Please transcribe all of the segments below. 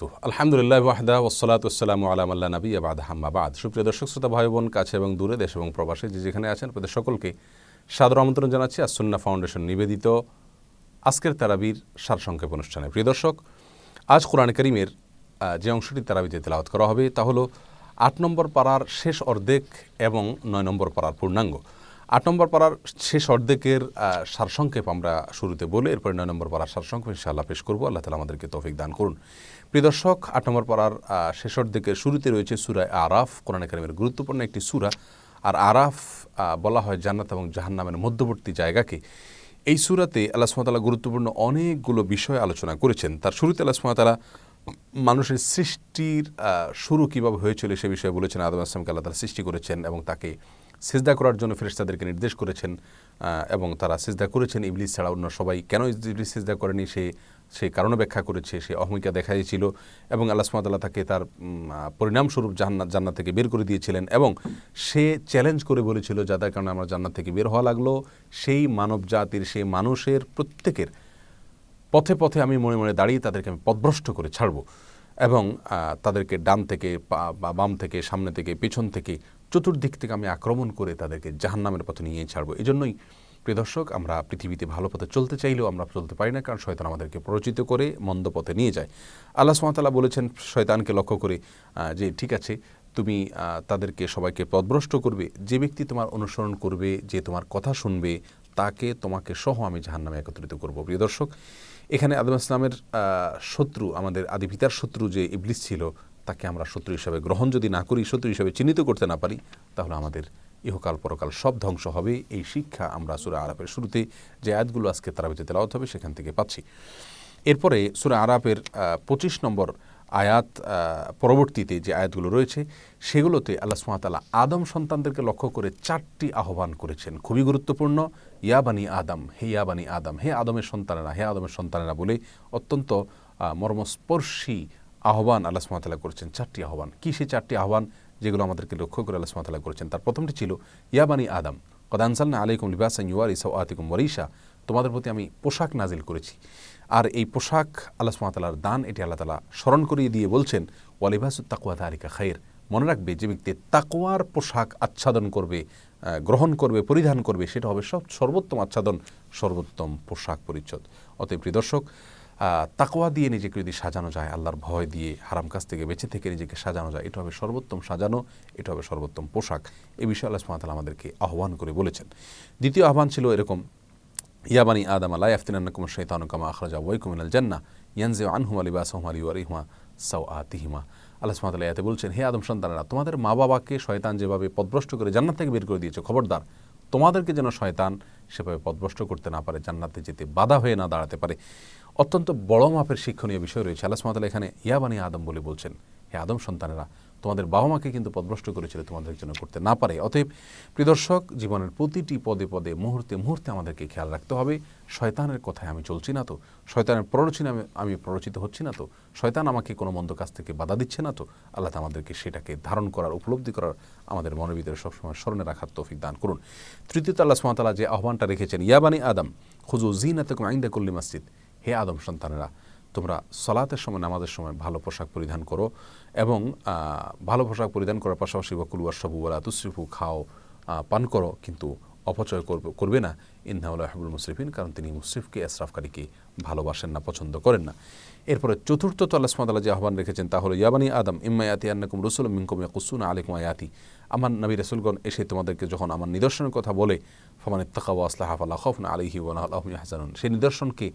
তো আলহামদুলিল্লাহ ওয়াহদা ওসলাত ওসালাম আলাম আল্লাহ নবী আবাদ হাম্মাবাদ সুপ্রিয় দর্শক, শ্রোতা ভাই বোন কাছে এবং দূরে দেশ এবং প্রবাসে যে যেখানে আছেন, আপনাদের সকলকে সাদর আমন্ত্রণ জানাচ্ছি। আসন্না ফাউন্ডেশন নিবেদিত আজকের তারাবির সারসংক্ষেপ অনুষ্ঠানে। প্রিয় দর্শক, আজ কোরআন করিমের যে অংশটি তারাবিতে তেলাওয়াত করা হবে তা হলো আট নম্বর পাড়ার শেষ অর্ধেক এবং নয় নম্বর পাড়ার পূর্ণাঙ্গ। আট নম্বর পাড়ার শেষ অর্ধেকের সারসংক্ষেপ আমরা শুরুতে বলে। এরপরে নয় নম্বর পাড়ার সারসংক্ষেপ ইনশাআল্লাহ পেশ করব। আল্লাহ তালা আমাদেরকে তৌফিক দান করুন। প্রিয় দর্শক, আট নম্বর পাড়ার শেষ অর্ধেকের শুরুতে রয়েছে সুরায় আরাফ। কোরআন কারিমের গুরুত্বপূর্ণ একটি সুরা। আর আরাফ বলা হয় জান্নাত এবং জাহান্নামের মধ্যবর্তী জায়গাকে। এই সুরাতে আল্লাহ সুমতালা গুরুত্বপূর্ণ অনেকগুলো বিষয় আলোচনা করেছেন। তার শুরুতে আল্লাহ সুমতালা মানুষের সৃষ্টির শুরু কীভাবে হয়েছিল সে বিষয়ে বলেছেন। আদম আসলামকে আল্লাহ তালা সৃষ্টি করেছেন এবং তাকে সিজদা করার জন্য ফেরেশতাদেরকে নির্দেশ করেছেন এবং তারা সিজদা করেছেন। ইবলিস ছাড়া অন্য সবাই কেন ইবলিস সিজদা করেনি? সে সেই কারণে ব্যাখ্যা করেছে, সে অহমিকা দেখাইছিল এবং আল্লাহ সুমাতাল্লাহ তাকে তার পরিণামস্বরূপ জান্নাত জান্নাত থেকে বের করে দিয়েছিলেন এবং সে চ্যালেঞ্জ করে বলেছিল যাদের কারণে আমরা জান্নাত থেকে বের হওয়া লাগল। সেই মানব জাতির, সেই মানুষের প্রত্যেকের পথে পথে আমি মনে মনে দাঁড়িয়ে তাদেরকে আমি পথভ্রষ্ট করে ছাড়ব এবং তাদেরকে ডান থেকে বা বাম থেকে সামনে থেকে পেছন থেকে চতুর্দিক থেকে আমি আক্রমণ করে তাদেরকে জাহান্নামের পথে নিয়ে ছাড়বো। এই জন্যই দর্শক, আমরা পৃথিবীতে ভালো পথে চলতে চাইলেও আমরা চলতে পারি না, কারণ শয়তান আমাদেরকে প্ররোচিত করে মন্দ পথে নিয়ে যায়। আল্লাহ সুমাতাল্লাহ বলেছেন, শয়তানকে লক্ষ্য করে যে ঠিক আছে, তুমি তাদেরকে সবাইকে পথভ্রষ্ট করবে, যে ব্যক্তি তোমার অনুসরণ করবে, যে তোমার কথা শুনবে, তাকে তোমাকে সহ আমি জাহান্নামে একত্রিত করব। প্রিয় দর্শক, এখানে আদম ইসলামের শত্রু, আমাদের আদি পিতার শত্রু যে ইবলিস ছিল তাকে আমরা শত্রু হিসাবে গ্রহণ যদি না করি, শত্রু হিসাবে চিহ্নিত করতে না পারি, তাহলে আমাদের ইহকাল পরকাল সব ধ্বংস হবে। এই শিক্ষা আমরা সুরা আরাপের শুরুতে যে আয়াতগুলো আজকে তারাবিতে তেলাওয়াত হবে, সেখান থেকে পাচ্ছি। এরপরে সুরা আরাপের পঁচিশ নম্বর আয়াত পরবর্তীতে যে আয়াতগুলো রয়েছে, সেগুলোতে আল্লাহ সুমাতালা আদম সন্তানদেরকে লক্ষ্য করে চারটি আহ্বান করেছেন। খুবই গুরুত্বপূর্ণ ইয়াবানি আদম, হে ইয়াবানি আদম, হে আদমের সন্তানেরা, হে আদমের সন্তানেরা বলে অত্যন্ত মর্মস্পর্শী আহ্বান আল্লাহ সুমাতালা করেছেন, চারটি আহ্বান। কী সেই চারটি আহ্বান? যেগুলো আমাদেরকে লক্ষ্য করে আল্লাহ সুমাতালা করেছেন। তার প্রথমটি ছিল ইয়াবানি আদম কদানসাল্লা আলাইকুম লিবাসান ইউয়ার ইসা আতিকুম ওয়ারিসা তোমাদের প্রতি আমি পোশাক নাজিল করেছি। আর এই পোশাক আল্লাহ দান, এটি আল্লাহ তালা স্মরণ করিয়ে দিয়ে বলছেন ওয়ালিবাসু তাকুয়া তারিকা খায়ের মনে রাখবে, যে ব্যক্তি তাকোয়ার পোশাক আচ্ছাদন করবে গ্রহণ করবে, পরিধান করবে, সেটা হবে সব সর্বোত্তম আচ্ছাদন, সর্বোত্তম পোশাক পরিচ্ছদ। অতএব প্রিয় দর্শক তাকওয়া দিয়ে নিজেকে যদি সাজানো যায়, আল্লাহর ভয় দিয়ে হারাম কাছ থেকে বেঁচে থেকে নিজেকে সাজানো যায়, এটা হবে সর্বোত্তম সাজানো, এটা হবে সর্বোত্তম পোশাক। এ বিষয়ে আল্লাহ তাআলা আমাদেরকে আহ্বান করে বলেছেন। দ্বিতীয় আহ্বান ছিল এরকম ইয়াবানি আদম, আলা ইয়াফতিনান্নাকুম শাইতানু কামা আখরাজা ওয়াইকুম মিনাল জান্নাহ, ইয়ানজিউ আনহুমা লিবাসাহুমা লিওয়ারিহুমা সাওআতিহিমা। আল্লাহ সুবহানাহু ওয়া তাআলা এতে বলছেন, হে আদম সন্তানেরা, তোমাদের মা বাবাকে শয়তান যেভাবে পদভ্রষ্ট করে জান্নাত থেকে বের করে দিয়েছে, খবরদার, তোমাদেরকে যেন শয়তান সেভাবে পথভ্রষ্ট করতে না পারে, জান্নাতে যেতে বাধা হয়ে না দাঁড়াতে পারে। অত্যন্ত বড় মাপের শিক্ষণীয় বিষয় রয়েছে। আল্লাহ তাআলা এখানে ইয়াবানি আদম বলে বলছেন। হে আদম সন্তানেরা, তোমাদের বাবা মাকে কিন্তু পদভ্রষ্ট করেছিল তোমাদের জন্য করতে না পারে। অতএব প্রিদর্শক জীবনের প্রতিটি পদে পদে, মুহূর্তে মুহূর্তে আমাদেরকে খেয়াল রাখতে হবে। শয়তানের কথায় আমি চলছি না তো। শয়তানের প্ররোচনা আমি প্ররোচিত হচ্ছি না তো। শয়তান আমাকে কোনো মন্দ কাজ থেকে বাধা দিচ্ছে না তো। আল্লাহ আমাদেরকে সেটাকে ধারণ করার, উপলব্ধি করার আমাদের মনের ভিতরে সবসময় স্মরণে রাখার তৌফিক দান করুন। তৃতীয়ত আল্লাহ তাআলা যে আহ্বানটা রেখেছেন ইয়াবানি আদম খুজু জিনাতাকুম আইন্দা কুল্লি মসজিদ। হে আদম সন্তানেরা, তোমরা সলাতের সময়, নামাজের সময় ভালো পোশাক পরিধান করো এবং ভালো পোশাক পরিধান করার পাশাপাশি বকুল ওয়াসবু ওয়ালা তুসরিফু, খাও পান করো, কিন্তু অপচয় করবে করবে না। ইন্দাউল্লাহ হাবুল মুসরিফিন, কারণ তিনি মুসরিফকে এসরাফকারীকে ভালোবাসেন না, পছন্দ করেন না। এরপরে চতুর্থত আল্লাহ সুবহানাহু যে আহ্বান রেখেছেন তা হলো ইয়াবানি আদম ইম্মায়াতি আন্নাকুম রসুল মিনকুম ইয়াকুসুন আলাইকুম আয়াতি আমার নবী রসুলগণ এসে তোমাদেরকে যখন আমার নিদর্শনের কথা বলে, ফমান ইত্তাকাওয়া আসলাহা ফালা খাউফুন আলাইহি ওয়া লাহুম ইয়াহজানুন, সেই নিদর্শনকে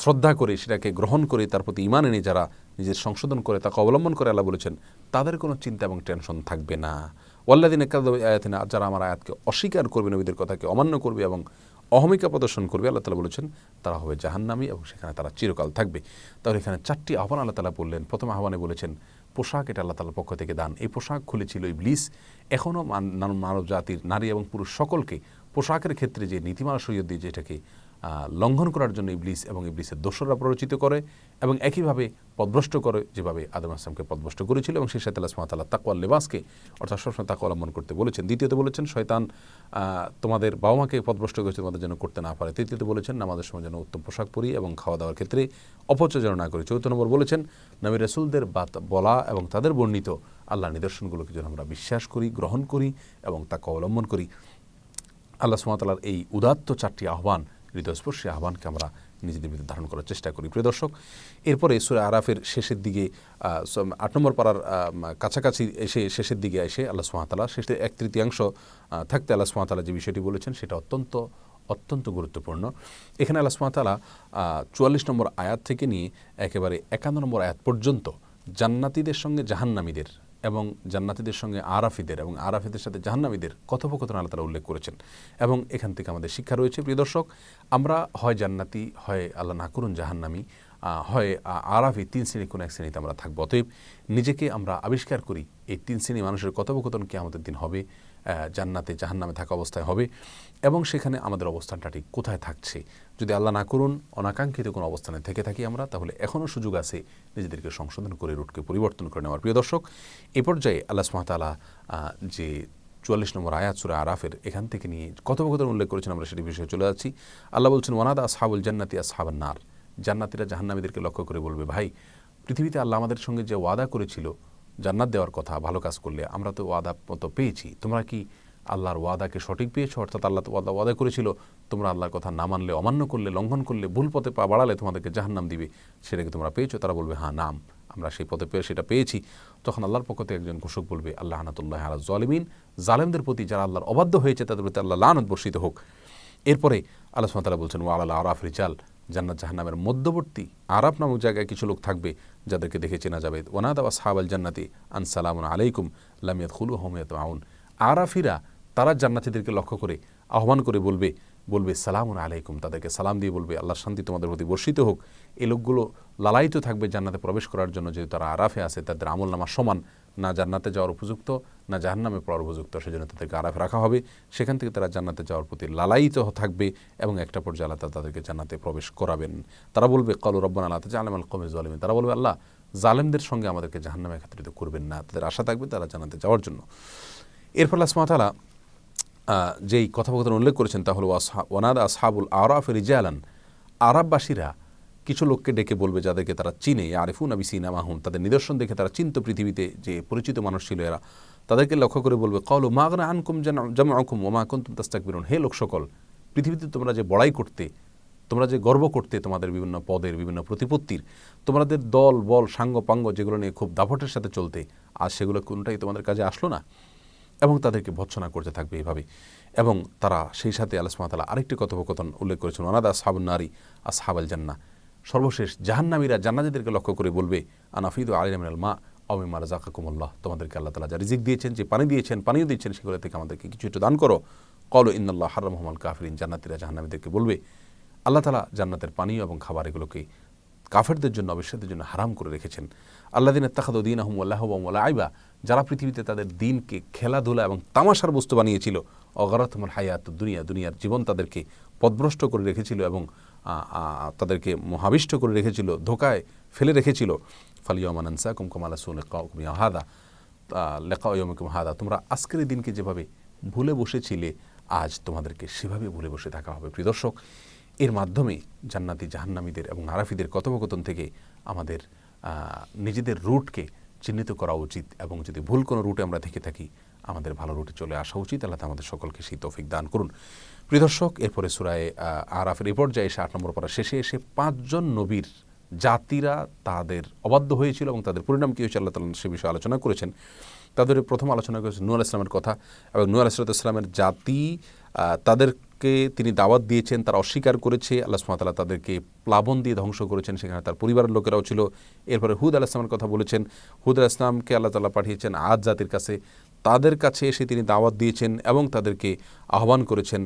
শ্রদ্ধা করে, সেটাকে গ্রহণ করে, তার প্রতি ইমান এনে যারা নিজের সংশোধন করে, তাকে অবলম্বন করে আল্লাহ বলেছেন, তাদের কোনো চিন্তা এবং টেনশন থাকবে না। ওয়াল্লাদিন আয়াতিনা, যারা আমার আয়াতকে অস্বীকার করবে, নবীদের কথাকে অমান্য করবে এবং অহমিকা প্রদর্শন করবে, আল্লাহ তালা বলেছেন, তারা হবে জাহান্নামী এবং সেখানে তারা চিরকাল থাকবে। তাহলে এখানে চারটি আহ্বান আল্লাহ তালা বললেন। প্রথম আহ্বানে বলেছেন, পোশাক এটা আল্লাহ তালার পক্ষ থেকে দান। এই পোশাক খুলেছিল ইবলিস এখনও মানব জাতির নারী এবং পুরুষ সকলকে পোশাকের ক্ষেত্রে যে নীতিমালা সৈয়দ দিয়ে যেটাকে লঙ্ঘন করার জন্য ইবলিস এবং ইবলিসের দোসররা প্ররোচিত করে এবং একইভাবে পদভ্রষ্ট করে যেভাবে আদম আসলামকে পদভ্রষ্ট করেছিল এবং সেই সাথে আল্লাহ সুবহানাহু তাকওয়াল লেবাসকে অর্থাৎ সবসময় তাকওয়া অবলম্বন করতে বলেছেন। দ্বিতীয়ত বলেছেন, শয়তান তোমাদের বাবা মাকে পদভ্রষ্ট করেছে তোমাদের যেন করতে না পারে। তৃতীয়ত বলেছেন, নামাজের সময় যেন উত্তম পোশাক পরি এবং খাওয়া দাওয়ার ক্ষেত্রে অপচয় যেন না করি। চৌদ্দ নম্বর বলেছেন, নবী রসুলদের বাত- বলা এবং তাদের বর্ণিত আল্লাহ নিদর্শনগুলোকে যেন আমরা বিশ্বাস করি, গ্রহণ করি এবং তাকে অবলম্বন করি। আল্লাহ সুমাতালার এই উদাত্ত চারটি আহ্বান হৃদয়স্পর্শী আহ্বানকে আমরা নিজেদের ভিতরে ধারণ করার চেষ্টা করি। প্রিয় দর্শক, এরপরে সুরা আরাফের শেষের দিকে আট নম্বর পাড়ার কাছাকাছি এসে শেষের দিকে এসে আল্লাহ সুমাতালা শেষে এক তৃতীয়াংশ থাকতে আল্লাহ সুমাতালা যে বিষয়টি বলেছেন, সেটা অত্যন্ত অত্যন্ত গুরুত্বপূর্ণ। এখানে আল্লাহ সুমাতালা চুয়াল্লিশ নম্বর আয়াত থেকে নিয়ে একেবারে একান্ন নম্বর আয়াত পর্যন্ত জান্নাতীদের সঙ্গে জাহান্নামীদের এবং জান্নাতিদের সঙ্গে আরাফিদের এবং আরাফিদের সাথে জাহান্নামীদের কথোপকথন আল্লাহ তালা উল্লেখ করেছেন এবং এখান থেকে আমাদের শিক্ষা রয়েছে। প্রিয় দর্শক, আমরা হয় জান্নাতি, হয় আল্লাহ না করুন জাহান্নামী হয় আরাফি, তিন শ্রেণি কোনো এক শ্রেণীতে আমরা থাকব। অতএব নিজেকে আমরা আবিষ্কার করি, এই তিন শ্রেণি মানুষের কথোপকথন কি আমাদের দিন হবে। জান্নাতে, জাহান্নামে থাকা অবস্থায় হবে এবং সেখানে আমাদের অবস্থানটা ঠিক কোথায় থাকছে। যদি আল্লাহ না করুন, অনাকাঙ্ক্ষিত কোনো অবস্থানে থেকে থাকি আমরা, তাহলে এখনও সুযোগ আছে নিজেদেরকে সংশোধন করে রুটকে পরিবর্তন করে নেওয়ার। প্রিয় দর্শক, এ পর্যায়ে আল্লাহ সুমাতালা যে চুয়াল্লিশ নম্বর আয়াত সুরা আরাফের এখান থেকে নিয়ে কথোপকথন উল্লেখ করেছেন, আমরা সেটি বিষয়ে চলে যাচ্ছি। আল্লাহ বলছেন, ওয়ানাদা আসহাবুল জান্নাতি আসহাবান নার। জান্নাতিরা জাহান্নামীদেরকে লক্ষ্য করে বলবে, ভাই, পৃথিবীতে আল্লাহ আমাদের সঙ্গে যে ওয়াদা করেছিল জান্নাত দেওয়ার কথা, ভালো কাজ করলে আমরা তো ওয়াদা মতো পেয়েছি। তোমরা কি আল্লাহর ওয়াদাকে সঠিক পেয়েছ? অর্থাৎ আল্লাহ তো ওয়াদা ওয়াদা করেছিল, তোমরা আল্লাহর কথা না মানলে, অমান্য করলে, লঙ্ঘন করলে, ভুল পথে পা বাড়ালে তোমাদেরকে জাহান্নাম দিবে। সেটাকে তোমরা পেয়েছ? তারা বলবে হ্যাঁ নাম, আমরা সেই পথে পেয়ে সেটা পেয়েছি। তখন আল্লাহর পক্ষ থেকে একজন ঘোষক বলবে, আল্লাহ আনাতুল্লাহ আলা জলিমিন। জালেমদের প্রতি যারা আল্লাহর অবাধ্য হয়েছে, তাদের প্রতি আল্লাহ লানত বর্ষিত হোক। এরপরে আল্লাহ সুমাতালা বলছেন, ওয়া আল্লাহ আরাফ রিজাল। জান্নাত জাহান্নামের মধ্যবর্তী আরাফ নামক জায়গায় কিছু লোক থাকবে যাদেরকে দেখে চেনা যাবে। ওনাদা ওয়া সাহাবাল জান্নাতি আন সালামুন আলাইকুম লামিয়াত খুলু হমিয়াত আউন আরাফিরা তারা জান্নাতিদেরকে লক্ষ্য করে আহ্বান করে বলবে বলবে, সালামুন আলাইকুম। তাদেরকে সালাম দিয়ে বলবে, আল্লাহর শান্তি তোমাদের প্রতি বর্ষিত হোক। এই লোকগুলো লালায়িত থাকবে জান্নাতে প্রবেশ করার জন্য, যেহেতু তারা আরাফে আছে, তাদের আমল নামা সমান। না জান্নাতে যাওয়ার উপযুক্ত না জাহান্নামে পড়ার উপযুক্ত সেজন্য তাদেরকে আরাফে রাখা হবে। সেখান থেকে তারা জান্নাতে যাওয়ার প্রতি লালায়িত থাকবে এবং একটা পর্যায়ে আল্লাহ তাদেরকে জান্নাতে প্রবেশ করাবেন। তারা বলবে কল রব্বান আল্লাহ জালেম আল কমে জালিমিন তারা বলবে আল্লাহ জালেমদের সঙ্গে আমাদেরকে জাহান্নামে একত্রিত করবেন না। তাদের আশা থাকবে তারা জান্নাতে যাওয়ার জন্য। এরপর আহ, যেই কথোপকথন উল্লেখ করেছেন তা হলো ওয়ানাদা আসহাবুল আরাফ রিজালান। আরববাসীরা কিছু লোককে ডেকে বলবে যাদেরকে তারা চিনে। আরিফুন আবি সিনা মাহুম তাদের নিদর্শন দেখে তারা চিন্ত পৃথিবীতে যে পরিচিত মানুষ ছিল এরা। তাদেরকে লক্ষ্য করে বলবে কল মাগনা আনকুম জামাকুম ওমা কুন্তুম তাস্তাকবিরুন। হে লোক সকল, পৃথিবীতে তোমরা যে বড়াই করতে, তোমরা যে গর্ব করতে তোমাদের বিভিন্ন পদের, বিভিন্ন প্রতিপত্তির, তোমাদের দল, বল, সাঙ্গ, পাঙ্গ যেগুলো নিয়ে খুব দাপটের সাথে চলতে আর সেগুলো কোনটাই তোমাদের কাজে আসলো না। এবং তাদেরকে ভৎসনা করতে থাকবে এভাবে এবং তারা সেই সাথে আলসমাতালা আরেকটি কথোপকথন উল্লেখ করেছেন ওনাদা আসহাবুল নারী আসহাবাল জান্না সর্বশেষ জাহান্নামীরা জান্নাতিদেরকে লক্ষ্য করে বলবে, আনাফিদ আলী আমিনাল মা অমিমা রাজাকুমুল্লাহ তোমাদেরকে আল্লাহ তালা যা রিজিক দিয়েছেন, যে পানি দিয়েছেন, পানিও দিয়েছেন, সেগুলো থেকে আমাদেরকে কিছু একটু দান করো। কল ইন্নাল্লাহ হারাম মোহাম্মদ কাফরিন, জান্নাতিরা জাহান্নামীদেরকে বলবে, আল্লাহ তালা জান্নাতের পানীয় এবং খাবার এগুলোকে কাফেরদের জন্য, অবিশ্বাসদের জন্য হারাম করে রেখেছেন। আল্লাহ দিন দিন আহম আল্লাহ আইবা যারা পৃথিবীতে তাদের দিনকে খেলাধুলা এবং তামাশার বস্তু বানিয়েছিল অগরাতমল হায়াত, দুনিয়া, দুনিয়ার জীবন তাদেরকে পদভ্রষ্ট করে রেখেছিল এবং তাদেরকে মহাবিষ্ট করে রেখেছিল, ধোকায় ফেলে রেখেছিল। ফালিয়ামানসা কুমকুমালা সুনে কুমিয়া হাদা। লেখা ইয়মিকুম হাদা, তোমরা আজকের দিনকে যেভাবে ভুলে বসেছিলে, আজ তোমাদেরকে সেভাবে ভুলে বসে থাকা হবে। প্রিয় দর্শক, এর মাধ্যমে জান্নাতি জাহান্নামীদের এবং আরাফিদের কথোপকথন থেকে আমাদের নিজেদের রুটকে চিহ্নিত করা উচিত এবং যদি ভুল কোনো রুটে আমরা থেকে থাকি আমাদের ভালো রুটে চলে আসা উচিত। আল্লাহ আমাদের সকলকে সেই তৌফিক দান করুন। প্রিয় দর্শক, এরপরে সুরায় আরাফের এই পর্যায়ে এসে আট নম্বর পড়া শেষে এসে পাঁচজন নবীর জাতিরা তাদের অবাধ্য হয়েছিল এবং তাদের পরিণাম কী হয়েছে আল্লাহ তালা সে বিষয়ে আলোচনা করেছেন। তাদের প্রথম আলোচনা করেছে নূর ইসলামের কথা এবং নূর ইসলামের জাতি তাদেরকে তিনি দাওয়াত দিয়েছেন, তারা অস্বীকার করেছে, আল্লাহ সুমাতালা তাদেরকে প্লাবন দিয়ে ধ্বংস করেছেন, সেখানে তার পরিবারের লোকেরাও ছিল। এরপরে হুদ আল ইসলামের কথা বলেছেন। হুদ আল ইসলামকে আল্লাহ তালা পাঠিয়েছেন আজ জাতির কাছে। তাদের কাছে এসে তিনি দাওয়াত দিয়েছেন এবং তাদেরকে আহ্বান করেছেন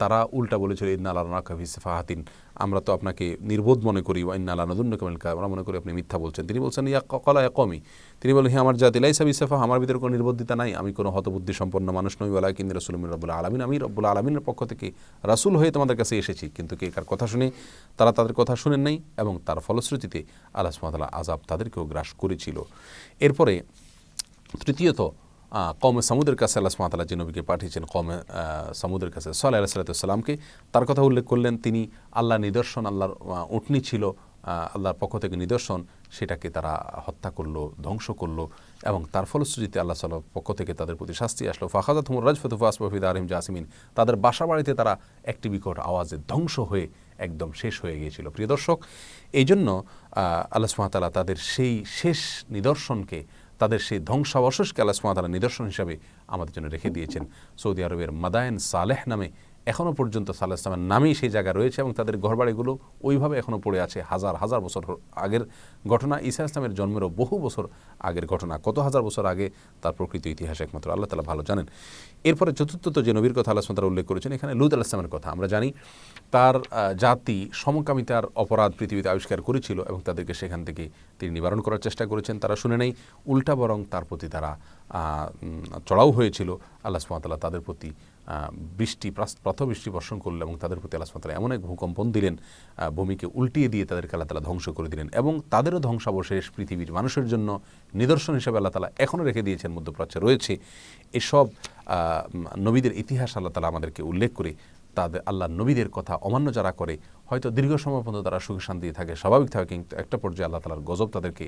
তারা উল্টা বলেছিল ইন্নালা নাকাফি ফাহাতিন আমরা তো আপনাকে নির্বোধ মনে করি ইন্নালা নদুন্ন কামিল আমরা মনে করি আপনি মিথ্যা বলছেন। তিনি বলছেন, ইয়া কলা কমি তিনি বলেন হ্যাঁ আমার জাতি, লাইসা বিসাফা আমার ভিতরে কোনো নির্বোধিতা নাই। আমি কোনো হতবুদ্ধি সম্পন্ন মানুষ নই। বলা কিন্তু রসুল রব্বুল আলমিন। আমি রব্বুল আলমিনের পক্ষ থেকে রাসুল হয়ে তোমাদের কাছে এসেছি। কিন্তু কে কার কথা শুনে, তারা তাদের কথা শুনেন নাই এবং তার ফলশ্রুতিতে আল্লাহ সুমাতালা আজাব তাদেরকেও গ্রাস করেছিল। এরপরে তৃতীয়ত কমে সামুদের কাছে আল্লাহ সুমাতালা যে পাঠিয়েছেন কমে সামুদের কাছে। সাল্লাহ সাল্লাতামকে তার কথা উল্লেখ করলেন, তিনি আল্লাহ নিদর্শন, আল্লাহর উটনি ছিল আল্লাহর পক্ষ থেকে নিদর্শন, সেটাকে তারা হত্যা করল, ধ্বংস করল এবং তার ফলশ্রুতিতে আল্লাহ সাল্লাহ পক্ষ থেকে তাদের প্রতি শাস্তি আসলো। ফাখাজাত হুমর রাজফতুফা আসফিদ আরিম জাসিমিন। তাদের বাসা বাড়িতে তারা একটি বিকট আওয়াজে ধ্বংস হয়ে একদম শেষ হয়ে গিয়েছিল। প্রিয় দর্শক এই জন্য আল্লাহ সুমাতালা তাদের সেই শেষ নিদর্শনকে তাদের সেই ধ্বংসাবশেষকে আল্লাহ সুমাতালা নিদর্শন হিসাবে আমাদের জন্য রেখে দিয়েছেন সৌদি আরবের মাদায়ন সালেহ নামে এখনও পর্যন্ত সাল্লাহ ইসলামের নামেই সেই জায়গা রয়েছে এবং তাদের ঘরবাড়িগুলো ওইভাবে এখনও পড়ে আছে হাজার হাজার বছর আগের ঘটনা। ঈসা ইসলামের জন্মেরও বহু বছর আগের ঘটনা, কত হাজার বছর আগে তার প্রকৃত ইতিহাস একমাত্র। আল্লাহ তালা ভালো জানেন। এরপরে চতুর্থত যে নবীর কথা আল্লাহ সুমাতালা উল্লেখ করেছেন, এখানে লুদ আল্লাহ ইসলামের কথা আমরা জানি, তার জাতি সমকামিতার অপরাধ পৃথিবীতে আবিষ্কার করেছিল এবং তাদেরকে সেখান থেকে তিনি নিবারণ করার চেষ্টা করেছেন। তারা শুনে নেই, উল্টা বরং তার প্রতি তারা চড়াও হয়েছিল। আল্লাহ সুমাতাল্লাহ তাদের প্রতি বৃষ্টি প্রথম বৃষ্টি বর্ষণ করলেন এবং তাদের প্রতি আল্লাহ সুমাতাল্লাহ এমন এক ভূকম্পন দিলেন ভূমিকে উল্টিয়ে দিয়ে তাদেরকে আল্লাহ তালা ধ্বংস করে দিলেন এবং তাদেরও ধ্বংসাবশেষ পৃথিবীর মানুষের জন্য নিদর্শন হিসেবে আল্লাহ তালা এখনও রেখে দিয়েছেন, মধ্যপ্রাচ্যে রয়েছে। এসব নবীদের ইতিহাস আল্লাহ তালা আমাদেরকে উল্লেখ করে, তাদের আল্লাহ নবীদের কথা অমান্য যারা করে, হয়তো দীর্ঘ সময় পর্যন্ত তারা সুখ শান্তি থাকে, স্বাভাবিক থাকে, কিন্তু একটা পর্যায়ে আল্লাহ তালার গজব তাদেরকে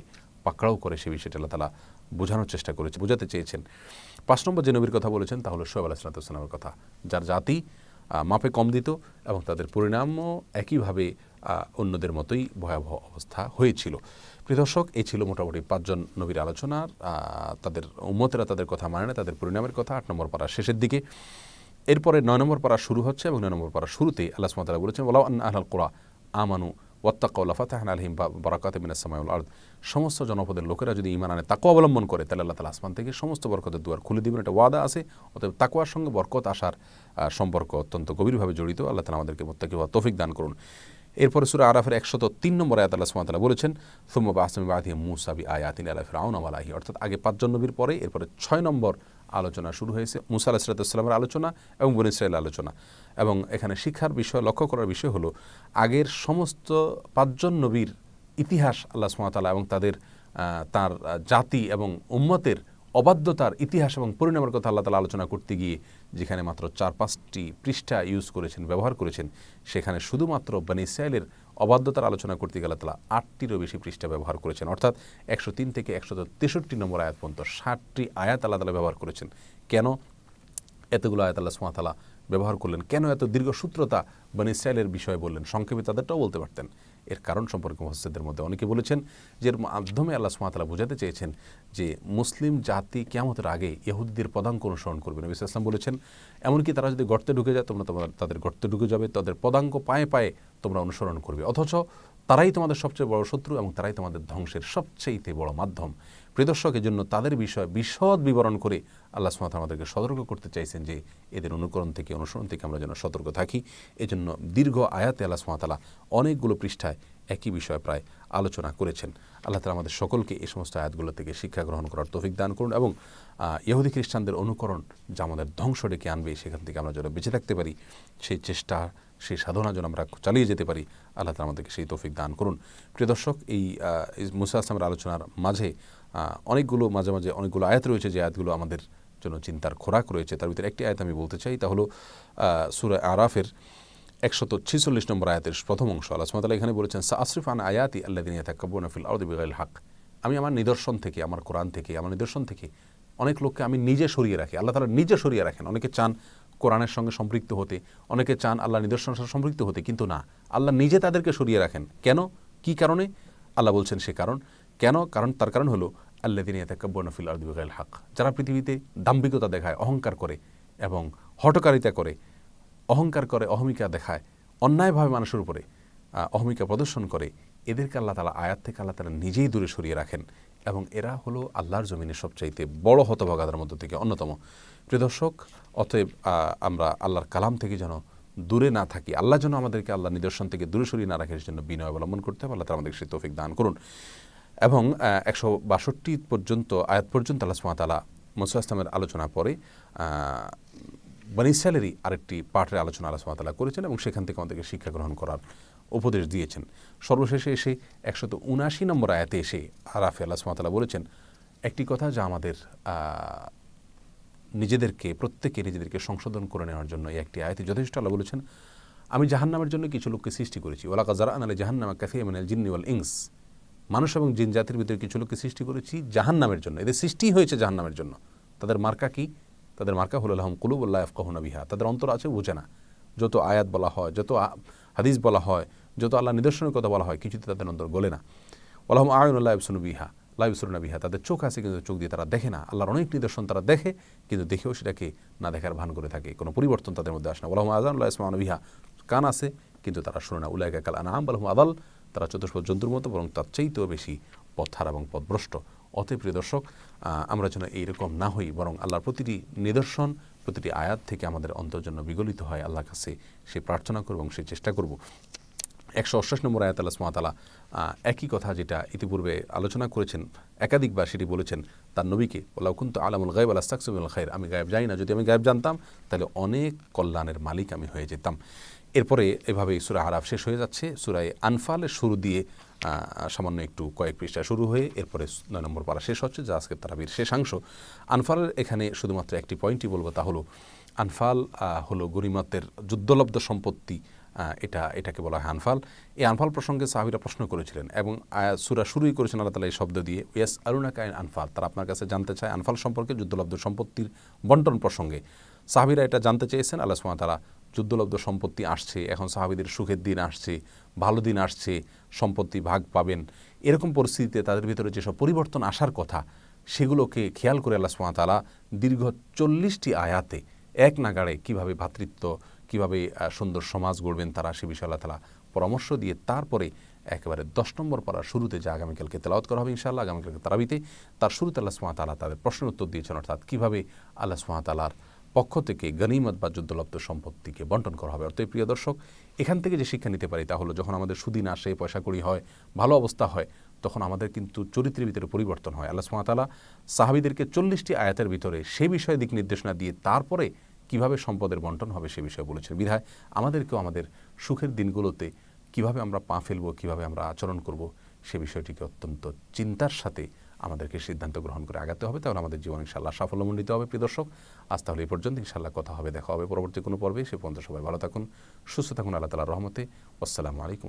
পাকড়াও করে সে বিষয়টা আল্লাহ তালা বোঝানোর চেষ্টা করেছে, বোঝাতে চেয়েছেন। পাঁচ নম্বর যে নবীর কথা বলেছেন, তা হলো সোহেব আলাহ সালাতামের কথা। যার জাতি মাপে কম দিত এবং তাদের পরিণামও একইভাবে অন্যদের মতোই ভয়াবহ অবস্থা হয়েছিল। প্রিয় দর্শক এই ছিল মোটামুটি পাঁচজন নবীর আলোচনার তাদের উম্মতেরা তাদের কথা মানে না, তাদের পরিণামের কথা। আট নম্বর পাড়ার শেষের দিকে। এরপরে নয় নম্বর পাড়া শুরু হচ্ছে এবং নয় নম্বর পাড়া শুরুতেই আল্লাহ সুমাতারা বলেছেন আন্না আহলাল কোরআ আমানু ওয়াত্তাকাউলা ফাতাহান আলহিম বারাকাত মিনাস সামাউল আর্দ। সমস্ত জনপদের লোকেরা যদি ইমান আনে তাকু অবলম্বন করে, তাহলে আল্লাহ তালা আসমান থেকে সমস্ত বরকতের দুয়ার খুলে দিবেন। একটা ওয়াদা আছে, অতএব তাকুয়ার সঙ্গে বরকত আসার সম্পর্ক অত্যন্ত গভীরভাবে জড়িত। আল্লাহ তালা আমাদেরকে হওয়া তৌফিক দান করুন। এরপরে সুরা আরাফের একশত তিন নম্বর আয়াত আল্লাহ সুমাতালা বলেছেন, সুম্মা আসমি বাদি মুসাবি আয়াতিন আল্লাহ ফিরাউন আলাহি অর্থাৎ আগে পাঁচজন নবীর পরে, এরপরে ছয় নম্বর আলোচনা শুরু হয়েছে। মুসা আলাহিসাল্লামের আলোচনা এবং বন ইসরায়েলের আলোচনা। এবং এখানে শিক্ষার বিষয়, লক্ষ্য করার বিষয় হলো, আগের সমস্ত পাঁচজন নবীর ইতিহাস আল্লাহ সুমাতালা এবং তাদের তার জাতি এবং উম্মতের অবাধ্যতার ইতিহাস এবং পরিণামের কথা আল্লাহ তালা আলোচনা করতে গিয়ে, যেখানে মাত্র চার পাঁচটি পৃষ্ঠা ইউজ করেছেন, ব্যবহার করেছেন, সেখানে শুধুমাত্র বানি ইসরায়েলের অবাধ্যতার আলোচনা করতে গেলে তারা আটটিরও বেশি পৃষ্ঠা ব্যবহার করেছেন। অর্থাৎ একশো তিন থেকে একশো তেষট্টি নম্বর আয়াত পর্যন্ত ষাটটি আয়াত তালা ব্যবহার করেছেন। কেন এতগুলো আয়াত আল্লাহ সুমাতালা ব্যবহার করলেন? কেন এত দীর্ঘ সূত্রতা বা ইসরায়েলের বিষয়ে বললেন? সংক্ষেপে তাদেরটাও বলতে পারতেন। এর কারণ সম্পর্কে মহাসেদের মধ্যে অনেকে বলেছেন যে এর মাধ্যমে আল্লাহ সুমাতালা বোঝাতে চেয়েছেন যে মুসলিম জাতি কেমতের আগে ইহুদিদের পদাঙ্ক অনুসরণ করবে। নবী ইসলাম বলেছেন, এমনকি তারা যদি গর্তে ঢুকে যায়, তোমরা তোমরা, তাদের গর্তে ঢুকে যাবে, তাদের পদাঙ্ক পায়ে পায়ে তোমরা অনুসরণ করবে। অথচ তারাই তোমাদের সবচেয়ে বড় শত্রু এবং তারাই তোমাদের ধ্বংসের সবচেয়েতে বড় মাধ্যম। প্রিয়দর্শকের জন্য তাদের বিষয়ে বিশদ বিবরণ করে আল্লাহ সুমাত আমাদেরকে সতর্ক করতে চাইছেন যে এদের অনুকরণ থেকে, অনুসরণ থেকে আমরা যেন সতর্ক থাকি। এজন্য দীর্ঘ আয়াতে আল্লাহ সুমাতালা অনেকগুলো পৃষ্ঠায় একই বিষয় প্রায় আলোচনা করেছেন। আল্লাহ তালা আমাদের সকলকে এই সমস্ত আয়াতগুলো থেকে শিক্ষা গ্রহণ করার তৌফিক দান করুন এবং ইহুদি খ্রিস্টানদের অনুকরণ যা আমাদের ধ্বংস ডেকে আনবে, সেখান থেকে আমরা যেন বেঁচে থাকতে পারি। সেই চেষ্টা, সেই সাধনা যেন আমরা চালিয়ে যেতে পারি। আল্লাহ তালা আমাদেরকে সেই তৌফিক দান করুন। প্রিয় দর্শক এই মুসা আসলামের আলোচনার মাঝে অনেকগুলো, মাঝে মাঝে অনেকগুলো আয়াত রয়েছে যে আয়াতগুলো আমাদের জন্য চিন্তার খোরাক রয়েছে। তার ভিতরে একটি আয়াত আমি বলতে চাই, তা হলো সুরা আরাফের একশত ছিচল্লিশ নম্বর আয়াতের প্রথম অংশ। আল্লাহ সুমাতালা এখানে বলেছেন সা আশরিফ আন আয়াতি আল্লাহ দিন তাকাবুনাফিল আউদ্দিল হক আমি আমার নিদর্শন থেকে, আমার কোরআন থেকে, আমার নিদর্শন থেকে অনেক লোককে আমি নিজে সরিয়ে রাখি। আল্লাহ তালা নিজে সরিয়ে রাখেন। অনেকে চান কোরআনের সঙ্গে সম্পৃক্ত হতে, অনেকে চান আল্লাহ নিদর্শনের সাথে সম্পৃক্ত হতে, কিন্তু না। আল্লাহ নিজে তাদেরকে সরিয়ে রাখেন। কেন? কি কারণে? আল্লাহ বলছেন সে কারণ। কেন? কারণ তার কারণ হলো আল্লাহ দিন ইয়াতাকাব্বনফিল আর্দিবাইল হাক যারা পৃথিবীতে দাম্ভিকতা দেখায়, অহংকার করে এবং হটকারিতা করে, অহংকার করে, অহমিকা দেখায়, অন্যায়ভাবে মানুষের উপরে অহমিকা প্রদর্শন করে, এদেরকে আল্লাহ তালা আয়াত থেকে আল্লাহ তালা নিজেই দূরে সরিয়ে রাখেন। এবং এরা হলো আল্লাহর জমিনের সবচাইতে বড় হতভাগাদের মধ্য থেকে অন্যতম। প্রিয় দর্শক, অতএব আমরা আল্লাহর কালাম থেকে যেন দূরে না থাকি, আল্লাহ যেন আমাদেরকে আল্লাহ নিদর্শন থেকে দূরে সরিয়ে না রাখে জন্য বিনয় অবলম্বন করতে হবে। আল্লাহ তালা আমাদেরকে সে তৌফিক দান করুন। এবং একশো বাষট্টি পর্যন্ত, আয়াত পর্যন্ত আল্লাহ সুমাতালা মুসা ইসলামের আলোচনা পরে বানিসালেরই আরেকটি পাঠের আলোচনা আল্লাহ সুমাতালা করেছেন এবং সেখান থেকে আমাদেরকে শিক্ষা গ্রহণ করার উপদেশ দিয়েছেন। সর্বশেষে এসে একশত উনাশি নম্বর আয়াতে এসে আরাফে আল্লাহ সুমাতালা বলেছেন, একটি কথা যা আমাদের নিজেদেরকে, প্রত্যেকে নিজেদেরকে সংশোধন করে নেওয়ার জন্য এই একটি আয়াতে যথেষ্ট আল্লাহ বলেছেন। আমি জাহান্নামের জন্য কিছু লোককে সৃষ্টি করেছি। ওলাকা কাজারা আনালে জাহান্নামা কাফিয়া মিনাল জিন্নি ওয়াল ইংস মানুষ এবং জিন জাতির ভিতরে কিছু লোককে সৃষ্টি করেছি জাহান্নামের জন্য। এদের সৃষ্টি হয়েছে জাহান্নামের জন্য। তাদের মার্কা কি? তাদের মার্কা হল আলহাম কুলুবুল্লাহ আফকাহুনা বিহা। তাদের অন্তর আছে বোঝে না। যত আয়াত বলা হয়, যত হাদিস বলা হয়, যত আল্লাহ নিদর্শনের কথা বলা হয়, কিছুতে তাদের অন্তর গলে না। আলহাম আয়নুল্লাহ ইবসুন বিহা। লাইভ সুরনা বিহা। তাদের চোখ আছে কিন্তু চোখ দিয়ে তারা দেখে না। আল্লাহর অনেক নিদর্শন তারা দেখে, কিন্তু দেখেও সেটাকে না দেখার ভান করে থাকে। কোনো পরিবর্তন তাদের মধ্যে আসে না। বলহম আজানুল্লাহ ইসমান বিহা। কান আছে, কিন্তু তারা শুনে না। উল্লাহ কাল আনাম বলহম আদাল। তারা চতুষ্প জন্তুর মতো, বরং তার চাইতেও বেশি পথার এবং পথভ্রষ্ট। অতএব প্রিয় দর্শক আমরা যেন এইরকম না হই, বরং আল্লাহর প্রতিটি নিদর্শন, প্রতিটি আয়াত থেকে আমাদের অন্তর জন্য বিগলিত হয়, আল্লাহর কাছে সে প্রার্থনা করব এবং সে চেষ্টা করব। একশো অষ্টাশ নম্বর আয়াত আল্লাহ সুমাতালা একই কথা যেটা ইতিপূর্বে আলোচনা করেছেন, একাধিকবার সেটি বলেছেন, তার নবীকে ওলাউ কিন্তু আলামুল গায়েব আল্লাহ সাকসুল খায়ের আমি গায়েব যাই না, যদি আমি গায়েব জানতাম, তাহলে অনেক কল্যাণের মালিক আমি হয়ে যেতাম। এরপরে এভাবে সুরা আরাফ শেষ হয়ে যাচ্ছে। সুরায় আনফালের শুরু দিয়ে সামান্য একটু কয়েক পৃষ্ঠা শুরু হয়ে এরপরে নয় নম্বর পারা শেষ হচ্ছে, যা আজকে তারাবির শেষাংশ আনফালের এখানে শুধুমাত্র একটি পয়েন্টই বলব, তা হলো আনফাল হলো গরিমাতের যুদ্ধলব্ধ সম্পত্তি এটা, এটাকে বলা হয় আনফাল। এই আনফাল প্রসঙ্গে সাহাবিরা প্রশ্ন করেছিলেন এবং সুরা শুরুই করেছেন আল্লাহ তালা এই শব্দ দিয়ে, ইয়াস আরুনা কায়ন আনফাল? তারা আপনার কাছে জানতে চায় আনফাল সম্পর্কে যুদ্ধলব্ধ সম্পত্তির বন্টন প্রসঙ্গে। সাহাবিরা এটা জানতে চেয়েছেন, আল্লাহ সুমা তারা যুদ্ধলব্ধ সম্পত্তি আসছে, এখন সাহাবিদের সুখের দিন আসছে, ভালো দিন আসছে, সম্পত্তি ভাগ পাবেন। এরকম পরিস্থিতিতে তাদের ভিতরে যেসব পরিবর্তন আসার কথা, সেগুলোকে খেয়াল করে আল্লাহ সুমা তালা দীর্ঘ চল্লিশটি আয়াতে এক নাগাড়ে কীভাবে ভ্রাতৃত্ব কীভাবে সুন্দর সমাজ গড়বেন তারা সে বিষয়ে আল্লাহ তালা পরামর্শ দিয়ে তারপরে একেবারে দশ নম্বর পাড়ার শুরুতে যা আগামীকালকে তেলাওয়াত করা হবে ইনশাআল্লাহ, আগামীকালকে তারাবিতে, তার শুরুতে আল্লাহ সুমা তালা তাদের প্রশ্নের উত্তর দিয়েছেন, অর্থাৎ কীভাবে আল্লাহ সুমা তালার পক্ষ থেকে গনিমত বা যুদ্ধলব্ধ সম্পত্তিকে বন্টন করা হবে। অর্থাৎ প্রিয় দর্শক, এখান থেকে যে শিক্ষা নিতে পারি তা হলো, যখন আমাদের সুদিন আসে পয়সা কড়ি হয়, ভালো অবস্থা হয়, তখন আমাদের কিন্তু চরিত্রের ভিতরে পরিবর্তন হয়। আল্লাহ সুমাতালা সাহাবিদেরকে চল্লিশটি আয়াতের ভিতরে সে বিষয়ে দিক নির্দেশনা দিয়ে তারপরে কীভাবে সম্পদের বন্টন হবে সে বিষয়ে বলেছেন। বিধায় আমাদেরকেও আমাদের সুখের দিনগুলোতে কীভাবে আমরা পা ফেলব, কীভাবে আমরা আচরণ করব সে বিষয়টিকে অত্যন্ত চিন্তার সাথে আমাদেরকে সিদ্ধান্ত গ্রহণ করে আগাতে হবে, তাহলে আমাদের জীবন ইনশাল্লাহ সাফল্যমণ্ডিত হবে। প্রিয় দর্শক, আজ তাহলে এই পর্যন্ত। ইনশাল্লাহ কথা হবে, দেখা হবে পরবর্তী কোনো পর্বে। সে পর্যন্ত সবাই ভালো থাকুন, সুস্থ থাকুন, আল্লাহ তালার রহমতে। আসসালামু আলাইকুম